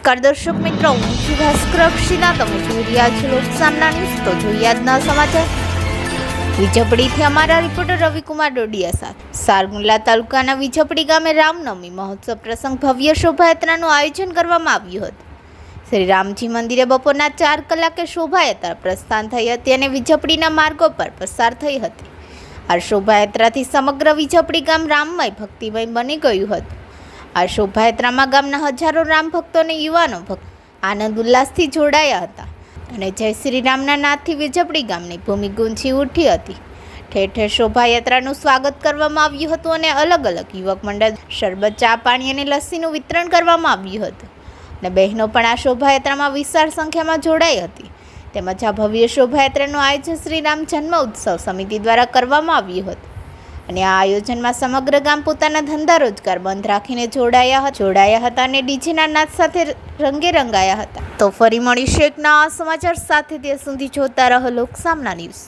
નમસ્કાર દર્શક મિત્રો, હું છું ભાસ્કર અક્ષિના તમે જોઈ રહ્યા છો લોકસામના ન્યૂઝ. તો જોઈએ આજના સમાચાર. વિજપડીથી અમારા રિપોર્ટર રવિકુમાર ડોડિયા સાથે. સારગુંડલા તાલુકાના વિજપડી ગામે રામનવમી મહોત્સવ પ્રસંગ ભવ્ય શોભાયાત્રાનું આયોજન કરવામાં આવ્યું હતું. શ્રી રામજી મંદિરે બપોરના ચાર કલાકે શોભાયાત્રા પ્રસ્થાન થઈ હતી અને વિજપડીના માર્ગો પર પસાર થઈ હતી. આ શોભાયાત્રાથી સમગ્ર વિજપડી ગામ રામમય ભક્તિમય બની ગયું હતું. આ શોભાયાત્રામાં ગામના હજારો રામ ભક્તો અને યુવાનો ભક્ત આનંદ ઉલ્લાસથી જોડાયા હતા. અને જય શ્રી રામના નાથથી વિજપડી ગામની ભૂમિ ગુંજી ઉઠી હતી. ઠેર ઠેર શોભાયાત્રાનું સ્વાગત કરવામાં આવ્યું હતું અને અલગ અલગ યુવક મંડળ શરબત, ચા પાણી અને લસ્સીનું વિતરણ કરવામાં આવ્યું હતું. અને બહેનો પણ આ શોભાયાત્રામાં વિશાળ સંખ્યામાં જોડાઈ હતી. તેમજ આ ભવ્ય શોભાયાત્રાનું આયોજન શ્રી રામ જન્મ ઉત્સવ સમિતિ દ્વારા કરવામાં આવ્યું હતું. અને આ આયોજનમાં સમગ્ર ગામ પોતાના ધંધા રોજગાર બંધ રાખીને જોડાયા હતા. જોડાયા હતા અને ડીજેના નાચ સાથે રંગે રંગાયા હતા. તો ફરી મળીશું એક નવા સમાચાર સાથે. ત્યાં સુધી જોતા રહો લોકસામના ન્યૂઝ.